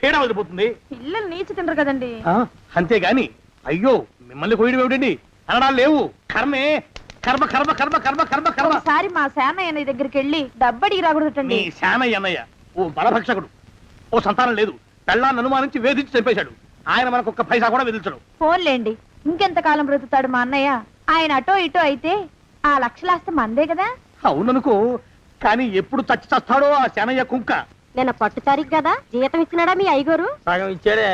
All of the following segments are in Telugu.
పీడ వదిలిపోతుంది. పిల్లలు నీచి తినరు కదండి. అంతేగాని అయ్యో మిమ్మల్ని కొయ్యడం ఏమిటండి? అనడాలు లేవు. కర్మే. కర్మ కర్మ కర్మ కర్మ కర్మ కర్మ. ఒకసారి మా సేనయ్య దగ్గరికి వెళ్ళి డబ్బడికి నీ రాకూడదటండి శానయ్య అన్నయ్య ఓ బలభక్షకుడు. ఓ సంతానం లేదు. పెళ్ళాన్ని అనుమానించి వేధించి చంపేశాడు. ఆయన మనకు ఒక్క పైసా కూడా విధించడు. ఫోన్లేండి ఇంకెంత కాలం బ్రతుకుతాడు మా అన్నయ్య? ఆయన అటో ఇటో అయితే ఆ లక్షలాస్తి మందే కదా? అవుననుకో కానీ ఎప్పుడు చచ్చి చస్తాడో ఆ శానయ్య కుంక. నిన్న పట్టు తారీఖు కదా జీతం ఇచ్చినాడా మీ అయ్యగారు సగం ఇచ్చాడే.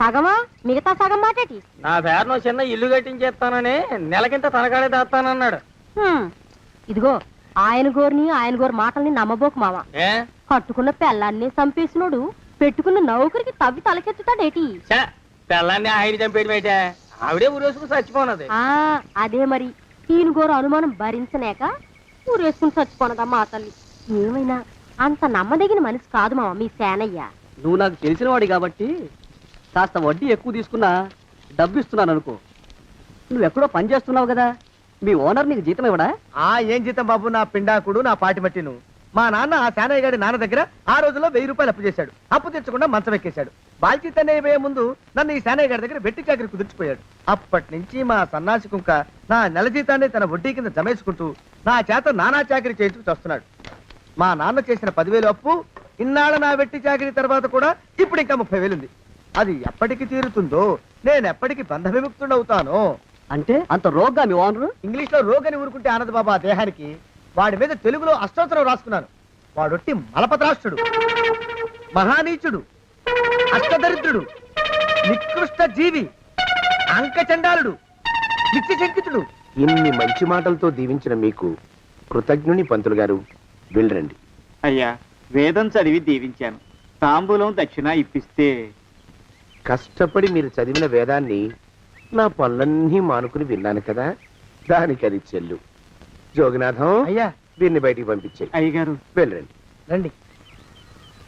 సగమా? మిగతా సగం మాటేటి? నా పేరును చిన్న ఇల్లు కట్టించేస్తానని నెలకింత తనకాడే దాస్తానన్నాడు. హ్మ్. ఇదిగో ఆయన గోరిని ఆయన గోరు మాటల్ని నమ్మబోకు మావ. ఏ? కట్టుకున్న పెళ్ళాన్ని చంపేసినోడు పెట్టుకున్న నౌకరికి తవ్వి తలకెత్తుతాడేటి? చా పిల్లాన్ని ఆయన చంపేయడం అయితే ఆవిడే ఊరేసుకుని చచ్చిపోనది. ఆ అదే మరి. ఈయన గోరు అనుమానం భరించలేక ఊరేసుకుని చచ్చిపోనదమ్మా ఆ తల్లి. ఏమైనా అంత నమ్మదగిన మనిషి కాదు మావ మీ సేనయ్య. నువ్వు నాకు తెలిసిన వాడి కాబట్టి కాస్త వడ్డీ ఎక్కువ తీసుకున్నా డబ్బు ఇస్తున్నాను అనుకో నువ్వు ఎక్కడో పని చేస్తున్నావు కదా మీ ఓనర్ నీకు జీతం ఇవ్వడా? ఆ ఏం జీతం బాబు? నా పిండాకుడు నా పాటి మట్టిను. మా నాన్న ఆ శానయ్య గారి నాన్న దగ్గర ఆ రోజుల్లో వెయ్యి రూపాయలు అప్పు చేశాడు. అప్పు తెచ్చకుండా మంచం ఎక్కేశాడు. బాల్చితనే అయిపోయే ముందు నన్ను ఈ శానయ్య గారి దగ్గర వెట్టి చాకరి కుదిర్చిపోయాడు అప్పటి నుంచి మా సన్నాసి కుంక నా నెల జీతాన్ని తన వడ్డీ కింద జమేసుకుంటూ నా చేత నానా చాకరీ చేయించుకు వస్తున్నాడు మా నాన్న చేసిన పదివేలు అప్పు ఇన్నాళ్ళ నా వెట్టి చాకరీ తర్వాత కూడా ఇప్పుడు ఇంకా ముప్పై వేలు ఉంది అది ఎప్పటికి తీరుతుందో నేను ఎప్పటికి బంధ విముక్తుడవుతానో అంటే అంత రోగ్గా మీ ఓనరు? ఇంగ్లీష్లో రోగని ఊరుకుంటే ఆనంద్ బాబా దేహానికి. వాడి మీద తెలుగులో అష్టోత్తరం రాసుకున్నాను. వాడొట్టి మలపత్రాష్ట్రుడు మహానీచుడు అష్టదరిద్రుడు నికృష్ట జీవి అంకచండాలుడు నిత్య శంకితుడు ఇన్ని మంచి మాటలతో దీవించిన మీకు కృతజ్ఞుని పంతులు గారు. వెళ్ళరండి. అయ్యా వేదం చదివి దీవించాను. తాంబూలం దక్షిణ ఇప్పిస్తే. కష్టపడి మీరు చదివిన వేదాన్ని నా పనులన్నీ మానుకుని విన్నాను కదా దానికి అది చెల్లు. జోగినాథం అయ్యా. వీరిని బయటికి పంపించే. అయ్యగారు. వెళ్ళరండి. రండి.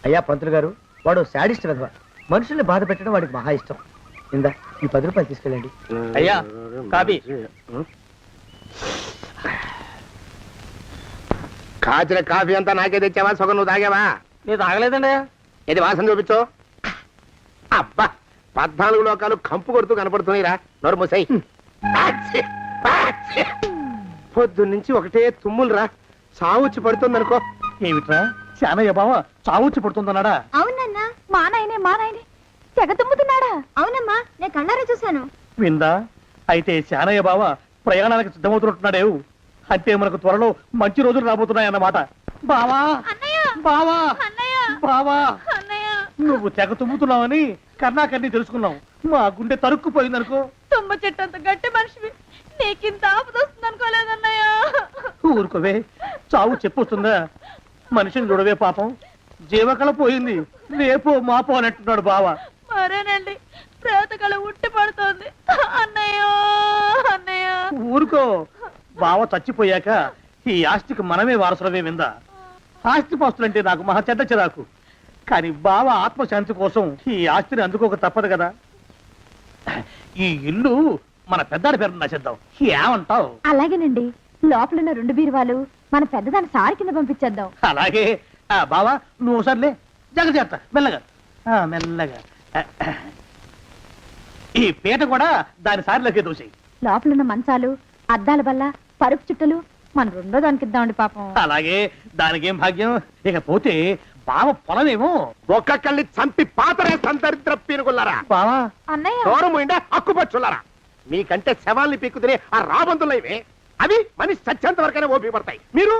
అయ్యా పంతులు గారు వాడు శాడిస్ట్ విధవ. మనుషుల్ని బాధ పెట్టడం వాడికి మహా ఇష్టం. ఇందా ఈ పది రూపాయలు తీసుకెళ్ళండి. అయ్యా, కాపీ. కాచిన కాఫీ అంతా నాకే తెచ్చావా? సగం నువ్వు తాగావా? నేను తాగలేదండి. ఇది వాసన చూపించు. అబ్బా పద్నాలుగు లోకాలు కంపు కొడుతూ కనపడుతున్నాయిరా. నోరు మూసాయి. పొద్దు నుంచి ఒకటే తుమ్ములురా. సావుచ్చి పడుతుంది అనుకో ఏమిట్రా? శానయ్య బావ చావుచ్చి పడుతుందన్నాడా? అవునన్నా మా నాయనే మా నాయనే. తెగ తుమ్ముతున్నాడా? అవునమ్మా నేను కళ్ళారా చూశాను. విందా? అయితే శానయ్య బావ ప్రయాణానికి సిద్ధమవుతున్నట్టున్నాడేవు. అంటే మనకు త్వరలో మంచి రోజులు రాబోతున్నాయన్నమాట బావా! అన్నయ్య! బావా! అన్నయ్య! బావా! అన్నయ్య! నువ్వు తెగ తుమ్ముతున్నావని కర్ణాకర్ణి తెలుసుకున్నావు. మా గుండె తరుక్కుపోయిందనుకో. తుమ్మ చెట్టు అంత గట్టి మనిషివి. నీకింత ఆపద వస్తుంది అనుకోలేదన్నయ్య ఊరుకోవే. చావు చెప్పొస్తుందా? మనిషిని చూడవే పాపం. జీవకళ పోయింది. రేపో మాపో అని అంటున్నాడు బావ. మరేనండి? ప్రేతకళ ఉట్టి పడుతోంది. అన్నయ్య! అన్నయ్య! ఊరుకో. బావ చచ్చిపోయాక ఈ ఆస్తికి మనమే వారసులమే విందా? ఆస్తి పాస్తులంటే నాకు మహా చెడ్డ చిరాకు. కానీ బావ ఆత్మశాంతి కోసం ఈ ఆస్తిని అందుకోక తప్పదు కదా. ఈ ఇల్లు మన పెద్దాడి పేరు నచ్చేద్దాం ఏమంటావు? అలాగేనండి. లోపల ఉన్న రెండు బీరువాలు మన పెద్దదాని సారి కింద పంపించేద్దాం. అలాగే. ఆ బావా నువ్వు సర్లే జాగ్రత్త మెల్లగా. ఆ, మెల్లగా. ఈ పీట కూడా దాని సారిలోకే దోసేయి. లోపల ఉన్న మంచాలు అద్దాల బల్ల పరుపు చుట్టలు? మన రెండో దానికి ఇద్దామండి పాపం. అలాగే దానికేం భాగ్యం? ఇక పోతే బావ పొలమేమో? ఒక్కొక్కళ్ళని చంపి పాతరే సంతరిద్ర పీనుకున్నారా బావా? అన్నయ్య. దూరం ఉండే హక్కుపచ్చులారా మీకంటే శవాల్ని పీక్కుతినే ఆ రాబందులు ఇవే. అవి మనిషి చచ్చేంత వరకైనా ఓపి పడతాయి. మీరు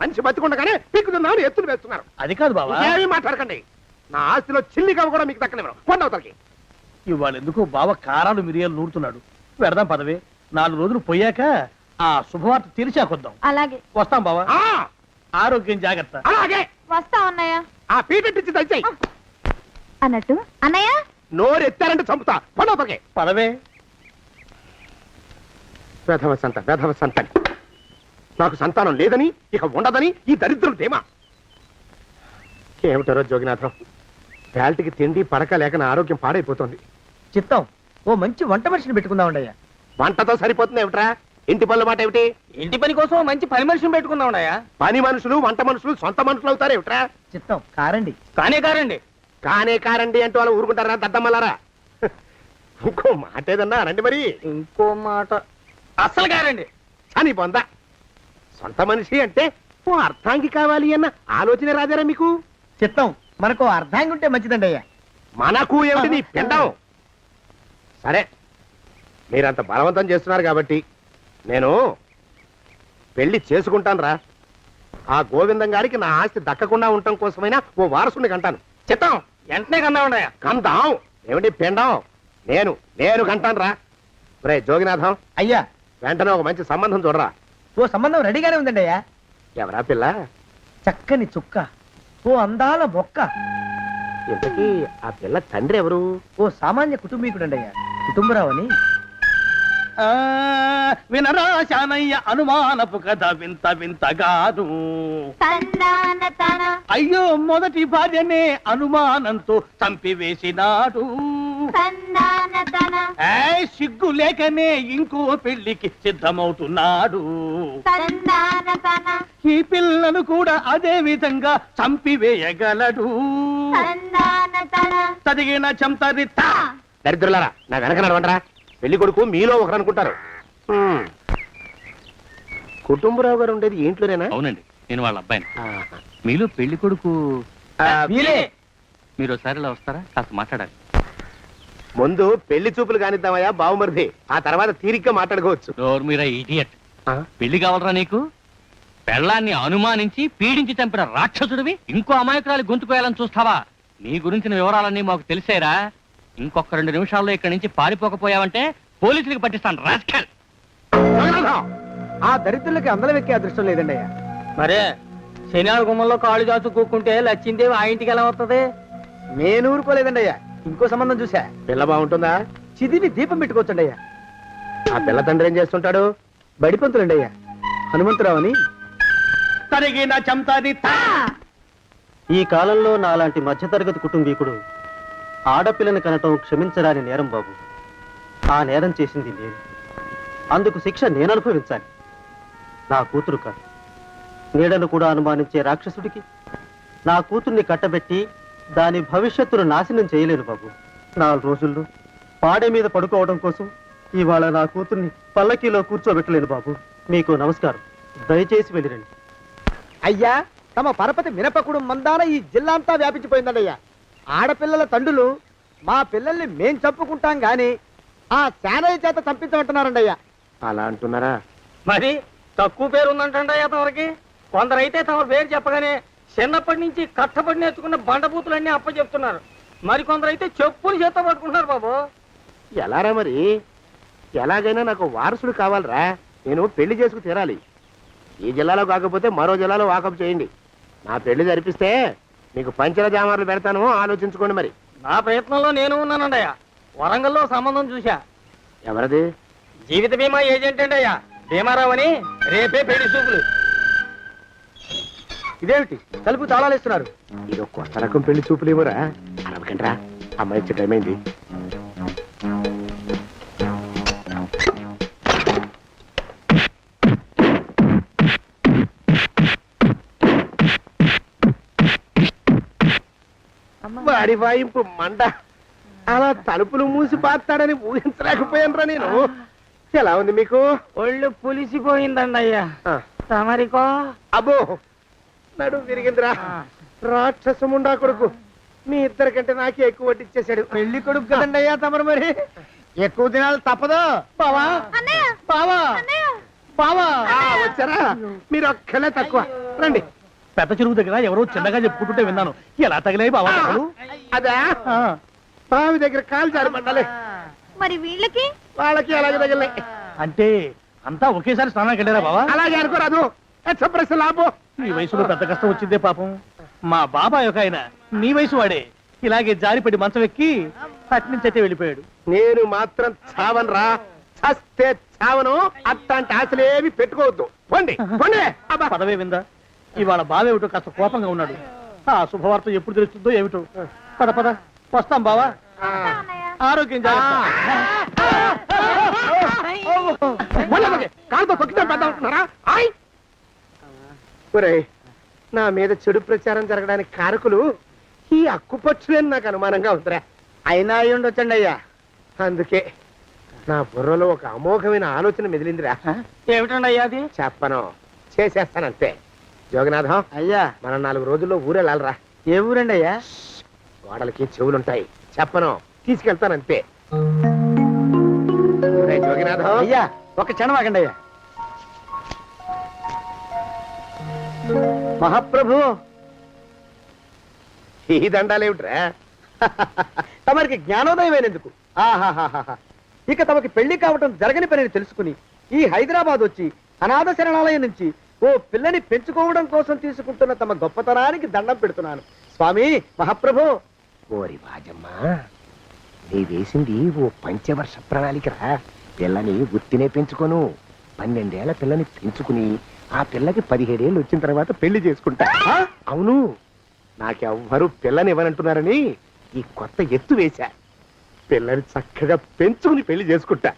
మనిషి బతికుండగానే పీక్కుతున్నామని ఎత్తులు వేస్తున్నారు. అది కాదు బావా. ఏమీ మాట్లాడకండి. నా ఆస్తిలో చిల్లి కవ్వ కూడా మీకు దక్కనివ్వరు కొండవతలకి ఇవాళ ఎందుకో బావ కారాలు మిరియాలు నూరుతున్నాడు. పెడదాం పదవే. నాలుగు రోజులు పోయాక ఆ శుభవార్త తెరిచాకొద్దాం. అలాగే. వస్తాం బావా. ఆ, ఆరోగ్యం జాగ్రత్త. అలాగే. వస్తా అన్నయ్య? ఆ పీటెట్టించి దయచేయి అన్నట్టు. అన్నయ్య? నోరు ఎత్తారంటే చంపుతా కొండవతలకి పదవే. వేధవ సంత వేధవ సంతని. నాకు సంతానం లేదని ఇక ఉండదని ఈ దరిద్రుడు ధీమా ఏమిటారో జోగినాథం వేల్టికి తిండి పడక లేక నా ఆరోగ్యం పాడైపోతుంది. చిత్తం ఓ మంచి వంట మనిషిని పెట్టుకుందామండి అయ్యా వంటతో సరిపోతుంది ఏమిట్రా? ఇంటి పనుల మాట ఏమిటి? ఇంటి పని కోసం మంచి పని మనిషిని పెట్టుకున్నామయ్యా పని మనుషులు వంట మనుషులు సొంత మనుషులు అవుతారు ఏమిట్రా? చిత్తం కారండి. కానే కారండి. కానే కారండి అంటూ వాళ్ళు ఊరుకుంటారా దద్దమ్మలారా? ఇంకో మాట ఏదన్నా రండి మరి. ఇంకో మాట. అస్సలు గారండి అని పొందా సొంత మనిషి అంటే ఓ అర్థాంగి కావాలి అన్న ఆలోచన రాదారా మీకు? చిత్తం మనకు అర్ధాంగి ఉంటే మంచిదండి అయ్యా. మనకు ఏమిటి నీ పిండం? సరే మీరంత బలవంతం చేస్తున్నారు కాబట్టి నేను పెళ్ళి చేసుకుంటాను రా ఆ గోవిందం గారికి నా ఆస్తి దక్కకుండా ఉండటం కోసమైనా ఓ వారసుని కంటాను. చిత్తం వెంటనే కన్నా ఉండయా కందాం? ఏమిటి పిండం? నేను నేను కంటాను రా రే జోగినాథం. అయ్యా. వెంటనే ఒక మంచి సంబంధం చూడరా. ఓ సంబంధం రెడీగానే ఉందండి అయ్యా. ఎవరా పిల్ల? చక్కని చుక్క. ఓ అందాల మొక్క. ఇంతకీ ఆ పిల్ల తండ్రి ఎవరు? ఓ సామాన్య కుటుంబీకుడండి అయ్యా. కుటుంబరావు అని వినరా శానయ్య అనుమానపు కథ వింత వింతగాను. అయ్యో మొదటి భార్యనే అనుమానంతో చంపివేసినాడు. సిగ్గు లేకనే ఇంకో పెళ్ళికి సిద్ధమవుతున్నాడు. ఈ పిల్లను కూడా అదే విధంగా చంపివేయగలడు. తదిగిన చంతరిత దరిద్రులారా నా వెనక నడవండరా. పెళ్ళి కొడుకు మీలో ఒకరు అనుకుంటారు. కుటుంబరావు గారు ఉండేది ఇంట్లోనేనా? అవునండి నేను వాళ్ళ అబ్బాయిని. మీలో పెళ్ళి కొడుకు మీరే! మీరు ఒకసారి ఇలా వస్తారా? కాస్త మాట్లాడాలి. ముందు పెళ్ళి చూపులు కానిద్దామయ్యా బావుమరిది ఆ తర్వాత తీరిగ్గా మాట్లాడుకోవచ్చు. డోర్ మీరా ఇడియట్? పెళ్ళి కావాలరా నీకు? పెళ్ళాన్ని అనుమానించి పీడించి చంపిన రాక్షసుడివి ఇంకో అమాయకురాలు గొంతుకోయాలని చూస్తావా? నీ గురించిన వివరాలన్నీ మాకు తెలిసేరా? ఇంకొక రెండు నిమిషాల్లో ఇక్కడి నుంచి పారిపోకపోయావంటే పోలీసులకు పట్టిస్తాను రాస్కల్! ఆ దరిద్రులకి అందలం ఎక్కే అదృష్టం లేదండి అయ్యా. మరే శనివార గుమ్మంలో కాళ్ళు చాచు కూకుంటే లచ్చిందేవి ఆ ఇంటికి ఎలా వస్తుంది నేను ఊరుకోలేదండి అయ్యా. ఇంకో సంబంధం చూసా పిల్ల బాగుంటుందా? చిదివి దీపం పెట్టుకోవచ్చండి అయ్యా. ఆ పిల్ల తండ్రి ఏం చేస్తుంటాడు? బడిపంతులండి అయ్యా. హనుమంతరావు అని తరిగిన చంతరిత ఈ కాలంలో నాలాంటి మధ్యతరగతి కుటుంబీకుడు ఆడపిల్లని కనటం క్షమించరాని నేరం బాబు. ఆ నేరం చేసింది నేను. అందుకు శిక్ష నేను అనుభవించాలి నా కూతురు కాదు. నీడను కూడా అనుమానించే రాక్షసుడికి నా కూతుర్ని కట్టబెట్టి దాని భవిష్యత్తును నాశనం చేయలేను బాబు. నాలుగు రోజుల్లో పాడే మీద పడుకోవడం కోసం ఇవాళ నా కూతుర్ని పల్లకీలో కూర్చోబెట్టలేను బాబు. మీకు నమస్కారం. దయచేసి వెళ్ళిరండి. అయ్యా తమ పరపతి మినపకుడు మందాన ఈ జిల్లా అంతా వ్యాపించిపోయిందండి అయ్యా ఆడపిల్లల తండ్రులు మా పిల్లల్ని మేం చంపుకుంటాం గాని ఆ శానయ్య చేత చంపించమంటున్నారండి అయ్యా అలా అంటున్నారా? మరి తక్కువ పేరు ఉందంటే తమరికి కొందరైతే తమ పేరు చెప్పగానే చిన్నప్పటి నుంచి కట్టబడి నేర్చుకున్న బండబూతులన్నీ అప్ప చెప్తున్నారు మరి కొందరైతే చెప్పులు చేత పట్టుకుంటున్నారు బాబు. ఎలారా మరి? ఎలాగైనా నాకు వారసుడు కావాలరా. నేను పెళ్ళి చేసుకు తీరాలి. ఈ జిల్లాలో కాకపోతే మరో జిల్లాలో వాకప్ చేయండి. నా పెళ్ళి జరిపిస్తే మీకు పంచల జామార్లు పెడతాను ఆలోచించుకోండి మరి. నా ప్రయత్నంలో నేను ఉన్నానండయ్యా. వరంగల్లో సంబంధం చూశా. ఎవరది? జీవిత బీమా ఏజెంట్ అండి అయ్యా భీమారావు అని రేపే పెళ్ళి చూపులు. ఇదేమిటి? తలుపు తాళాలు ఇస్తున్నారు ఇది ఒక కొత్త రకం పెళ్ళి చూపులేమోరా? అరవకండ్రా. అమ్మాయి వచ్చే టైం అయింది. వాడి వాయింపు మండ. అలా తలుపులు మూసి పాతాడని ఊహించలేకపోయానురా నేను. ఎలా ఉంది మీకు? ఒళ్ళు పులిసిపోయిందండి అయ్యా తమరికో? అబ్బో నడు విరిగిందిరా. రాక్షసముండా కొడుకు. మీ ఇద్దరికంటే నాకే ఎక్కువ వడ్డిచ్చేశాడు పెళ్ళి కొడుకు కదండి అయ్యా తమరు మరి? ఎక్కువ దినాలు తప్పదు. బావా. బావా. బావా. ఆ, వచ్చారా? మీరు ఒక్కలే తక్కువ. రండి. పెద్ద చెరువు దగ్గర ఎవరో చిన్నగా చెప్పుకుంటుంటే విన్నాను. ఎలా తగిలాయి బావా దెబ్బలు? అదా? ఆ, బావి దగ్గర కాలు జారి పడ్డాలి మరి వీళ్ళకి? వాళ్ళకి అలాగే తగిలే అంటే అంతా ఒకేసారి స్నానానికి వెళ్ళారా బావా? అలాగే అనుకోరాదు. లాభం. ఈ వయసులో పెద్ద కష్టం వచ్చిందే పాపం. మా బాబాయ్ ఒక ఆయన నీ వయసు వాడే. ఇలాగే జారిపడి మంచం ఎక్కి అట్నుంచి అయితే వెళ్ళిపోయాడు. నేను మాత్రం చావను రా చస్తే చావను. అట్లాంటి ఆశలేమి పెట్టుకోవద్దు. పండి పండి. అబ్బా. పదవే విందా? ఇవాళ బావేమిటో కాస్త కోపంగా ఉన్నాడు. ఆ శుభవార్త ఎప్పుడు తెలుస్తుందో ఏమిటో. పద పద. వస్తాం బావా. ఆరోగ్యం కాలుతో తొక్కితే పెద్ద నా మీద చెడు ప్రచారం జరగడానికి కారకులు ఈ అక్కుపచ్చులేని నాకు అనుమానంగా ఉందిరా. అయినా అయి ఉండొచ్చండి అయ్యా. అందుకే నా బుర్రలో ఒక అమోఘమైన ఆలోచన మెదిలిందిరా. ఏమిటండి అయ్యా అది? చెప్పను. చేసేస్తానంతే. జోగనాథం అయ్యా. మనం నాలుగు రోజుల్లో ఊరెళ్ళాలరా. ఏ ఊరండి అయ్యా గోడలకి చెవులుంటాయి. చెప్పను. తీసుకెళ్తానంతే ఒరేయ్ జోగినాథం అయ్యా ఒక క్షణం ఆగండి అయ్యా మహాప్రభు. ఈ దండాలేమిట్రా? తమరికి జ్ఞానోదయమైనందుకు. ఆహాహాహా ఇక తమకి పెళ్ళి కావటం జరగని పనిని తెలుసుకుని ఈ హైదరాబాద్ వచ్చి అనాథ శరణాలయం నుంచి ఓ పిల్లని పెంచుకోవడం కోసం తీసుకుంటున్న తమ గొప్పతనానికి దండం పెడుతున్నాను. స్వామి మహాప్రభు. ఓరి బాజమ్మ నీ వేసింది ఓ పంచవర్ష ప్రణాళికరా. పిల్లని గుర్తినే పెంచుకోను. పన్నెండేళ్ళ పిల్లని పెంచుకుని ఆ పిల్లకి పదిహేడేళ్ళు వచ్చిన తర్వాత పెళ్ళి చేసుకుంటా? అవును. నాకెవ్వరూ పిల్లని ఇవ్వనంటున్నారని ఈ కొత్త ఎత్తు వేశా. పిల్లని చక్కగా పెంచుకుని పెళ్ళి చేసుకుంటా.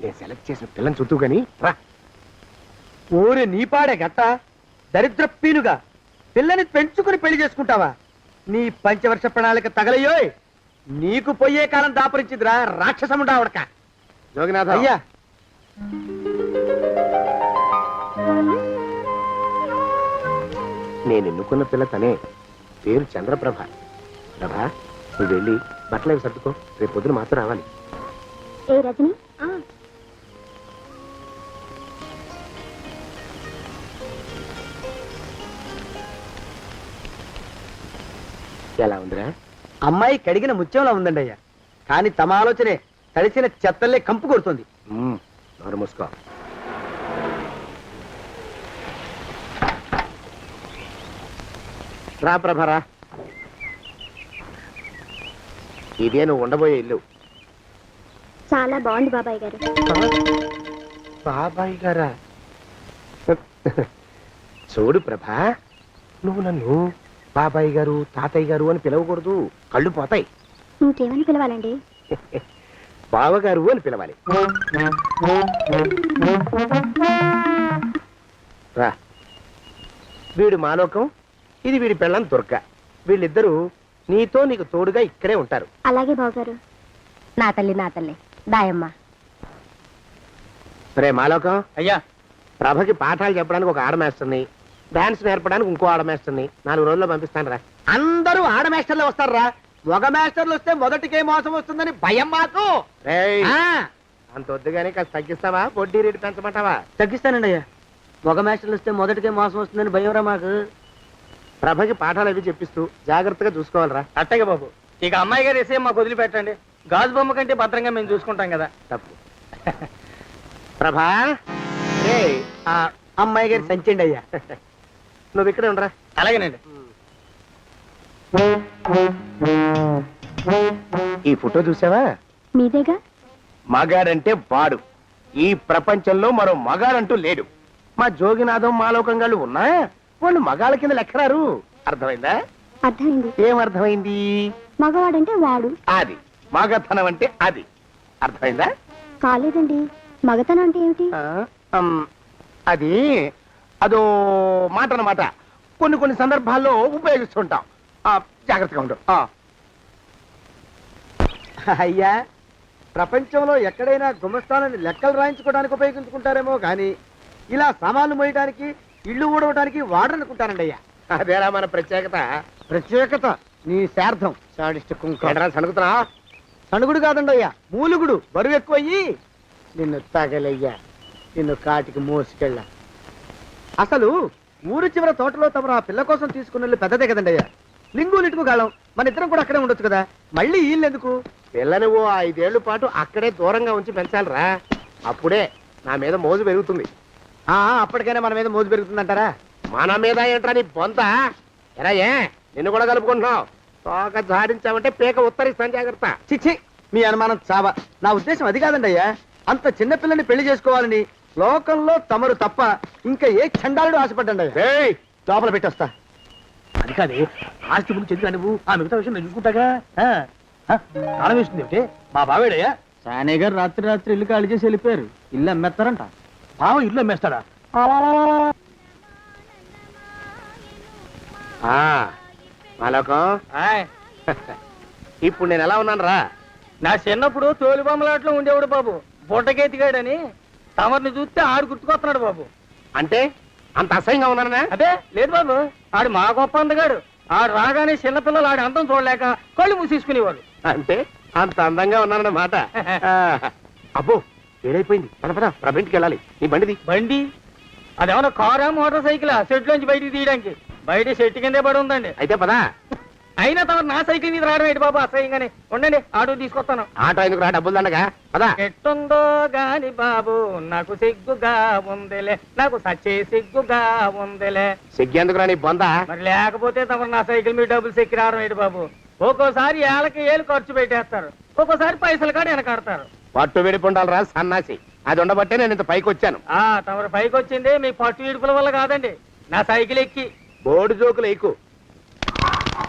నేను సెలెక్ట్ చేసిన పిల్లని చుట్టూ గాని రా. ఊరి నీపాడే గట్ట దరిద్రపీనుగా పిల్లని పెంచుకుని పెళ్ళి చేసుకుంటావా? నీ పంచవర్ష ప్రణాళిక తగలయ్యోయ్. నీకు పోయే కాలం దాపరించిందిరా రాక్షసముండావడక జోగినాథ. అయ్యా. నేను ఎన్నుకున్న పిల్ల తనే. పేరు చంద్రప్రభ. ప్రభ నువ్వు వెళ్ళి బట్టలు అవి సర్దుకో. రేపు పొద్దున మాత్రం రావాలి. ఏ రజని? ఎలా ఉందిరా? అమ్మాయి కడిగిన ముత్యంలా ఉందండి అయ్యా కానీ తమ ఆలోచనే తడిసిన చెత్తల్లే కంపు కొడుతుంది. నోరు మూసుకో. రా ప్రభరా. ఇదే నువ్వు ఉండబోయే ఇల్లు. చాలా బాగుంది బాబాయ్ గారు. బాబాయ్ గారా? చూడు ప్రభా నువ్వు నన్ను బాబాయ్ గారు తాతయ్య గారు అని పిలవకూడదు. కళ్ళు పోతాయి. ఇంకేమని పిలవాలండి? బావగారు అని పిలవాలి. రా. వీడు మాలోకం ఇది వీడి పెళ్ళం దుర్గ. వీళ్ళిద్దరూ నీతో నీకు తోడుగా ఇక్కడే ఉంటారు. అలాగే బావగారు. నా తల్లి నా తల్లి. దాయమ్మ రే మాలోకం. అయ్యా. ప్రభకి పాఠాలు చెప్పడానికి ఒక ఆడమేస్తుంది డాన్స్ నేర్పడానికి ఇంకో ఆడమేస్తుంది నాలుగు రోజుల్లో పంపిస్తాను రా. అందరూ ఆడ మాస్టర్లు వస్తారా మగ మాస్టర్లు వస్తే మొదటికే మోసం వస్తుందని భయం మాకు. ఆ, అంత వద్దుగానే కాస్త తగ్గిస్తావా? వడ్డీ రేటు పెంచమంటావా? తగ్గిస్తానండి అయ్యా మగ మాస్టర్లు వస్తే మొదటికే మోసం వస్తుందని భయంరా మాకు. ప్రభకి పాఠాలు అవి చెప్పిస్తూ జాగ్రత్తగా చూసుకోవాలిరా. అట్టగే బాబు. ఇక అమ్మాయి గారు వేసే మాకు వదిలిపెట్టండి. గాజు బొమ్మ కంటే భద్రంగా మేము చూసుకుంటాం కదా. తప్పు. ప్రభా. రేయ్, ఆ అమ్మాయి గారి సంచండి అయ్యా నువ్వు ఇక్కడే ఉండరా? అలాగేనండి. ఈ ఫోటో చూసావా? మీదేగా? మగాడంటే వాడు. ఈ ప్రపంచంలో మరో మగాడంటూ లేడు. మా జోగినాథం మాలోకంగాళ్ళు ఉన్నా వాళ్ళు మగాళ్ళ కింద లెక్కరారు. అర్థమైందా? అర్థమైంది. ఏం అర్థమైంది? మగవాడంటే వాడు. అది. మగతనం అంటే అది. అర్థమైందా? కాలేదండి. మగతనం అంటే ఏమిటి? ఆ, అమ్, అది అదో మాట అన్నమాట కొన్ని కొన్ని సందర్భాల్లో ఉపయోగిస్తుంటాం. ఆ, జాగ్రత్తగా ఉండు. ఆ, అయ్యా ప్రపంచంలో ఎక్కడైనా గుమస్థానాన్ని లెక్కలు రాయించుకోవడానికి ఉపయోగించుకుంటారేమో కానీ ఇలా సామాన్లు మోయడానికి ఇల్లు ఊడవడానికి వాడనుకుంటానండి అయ్యా. అదేరా మన ప్రత్యేకత. ప్రత్యేకత? నీ శార్థం సాడిస్ట్ కుంక ఎడరా సనుకుతున్నా సణుగుడు కాదండి అయ్యా మూలుగుడు. బరువు ఎక్కువయ్యి. నిన్ను తగలయ్యా. నిన్ను కాటికి మోసుకెళ్ళ. అసలు ఊరు చివర తోటలో తమరు ఆ పిల్ల కోసం తీసుకున్న పెద్దదే కదండి అయ్యా. లింగు లిటుకు గాలం. మన ఇద్దరం కూడా అక్కడే ఉండొచ్చు కదా. మళ్ళీ వీళ్ళు ఎందుకు? పిల్లని ఓ ఐదేళ్ళ పాటు అక్కడే దూరంగా ఉంచి పెంచాలిరా. అప్పుడే నా మీద మోజు పెరుగుతుంది. ఆ అప్పటికైనా మన మీద మోజు పెరుగుతుందంటారా? మన మీద ఏంట్రా నీ బొంత? ఎరా ఏ నిన్ను కూడా కలుపుకుంటున్నావు. తోక జాడించావంటే పీక ఉత్తరిస్తాను జాగ్రత్త. చిచ్చి మీ అనుమానం చావా. నా ఉద్దేశం అది కాదండి అయ్యా. అంత చిన్న పిల్లని పెళ్ళి చేసుకోవాలని లోకంలో తమరు తప్ప ఇంకా ఏ చండాలుడు ఆశపడ్డండి ఏయ్! లోపల పెట్టొస్తా. అది కాదే ఆస్తి ముందు చెందుగా నువ్వు ఆ మిగతా విషయం నేను చూసుకుంటాగా? ఆ, ఆ, తాళం వేస్తుంది ఏమిటి మా బావేడయ్యా. సానే గారు రాత్రి రాత్రి ఇల్లు ఖాళీ చేసి వెళ్ళిపోయారు. ఇల్లు అమ్మేస్తారంట. బావ ఇల్లు అమ్మేస్తాడా? మాలోకం ఇప్పుడు నేను ఎలా ఉన్నాను రా నా చిన్నప్పుడు తోలు బొమ్మలాట్లో ఉండేవాడు బాబు. బుట్టకెత్తిగాడని తమరిని చూస్తే ఆడు గుర్తుకొస్తున్నాడు బాబు. అంటే అంత అసహ్యంగా ఉన్నానా అదే లేదు బాబు. ఆడు మా గొప్ప అందగాడు. ఆడు రాగానే చిన్నపిల్లలు ఆడి అందం చూడలేక కళ్ళు మూసేసుకునేవాడు అంటే అంత అందంగా ఉన్నానన్నమాట. ఆ, అబ్బో ఏడైపోయింది. పద పద ప్రభింటికి వెళ్ళాలి. నీ బండిది. బండి? అదేమన్నా కారా మోటార్ సైకిల్? సెట్ లోంచి బయటికి తీయడానికి. బయట చెట్టు కిందే పడి ఉందండి. అయితే పదా. అయినా తమరు నా సైకిల్ మీద రావడం ఏంటి బాబు? అసహ్యంగానే. ఉండండి ఆటో తీసుకొస్తాను. ఆటో ఎందుకు రా డబ్బులు దండగా? పదా. ఎట్టుందో గాని బాబు నాకు సిగ్గుగా ఉందిలే. నాకు సచ్చే సిగ్గుగా ఉందిలే. సిగ్గెందుకు రా నీ బొంద? మరి లేకపోతే తమరు నా సైకిల్ మీద డబ్బులు సెక్కి రావడం ఏంటి బాబు? ఒక్కోసారి ఏళ్ళకి ఏళ్ళు ఖర్చు పెట్టేస్తారు. ఒక్కోసారి పైసలు కాడ వెనకాడతారు. పట్టు విడిపుండాలి రా సన్నాసి. అది ఉండబట్టే నేను ఇంత పైకి వచ్చాను ఆ తమరు పైకి వచ్చింది మీ పట్టు ఇడుపుల వల్ల కాదండి. నా సైకిల్ ఎక్కి. బోర్డు జోకులు ఎక్కువ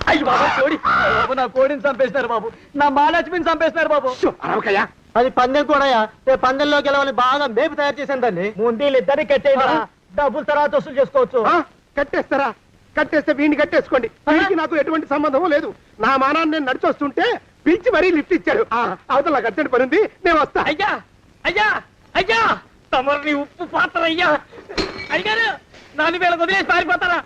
అయ్యి బాబు కోడి అయ్య బాబు నా కోడిని బాబు. నా మహాలక్ష్మిని బాబు. అది పందెం కూడా రేపు పందెంలో గెలవని బాగా మేపు తయారు చేశాను దాన్ని. ముందు వీళ్ళిద్దరిని కట్టేయరా డబ్బులు తర్వాత వసూలు చేసుకోవచ్చు. ఆ, కట్టేస్తారా? కట్టేస్తే వీడిని కట్టేసుకోండి. వీడికి నాకు ఎటువంటి సంబంధం లేదు. నా మానాన్ని నేను నడిచొస్తుంటే పిలిచి మరీ లిఫ్ట్ ఇచ్చాడు. ఆ, అవతల నాకు అర్జెంట్ పని ఉంది. నేను వస్తా. అయ్యా! అయ్యా! అయ్యా! తమరిని ఉప్పు పాత్ర అయ్యా! అయ్యారు నన్ను వీళ్ళకి వదిలేసి పారిపోతారా?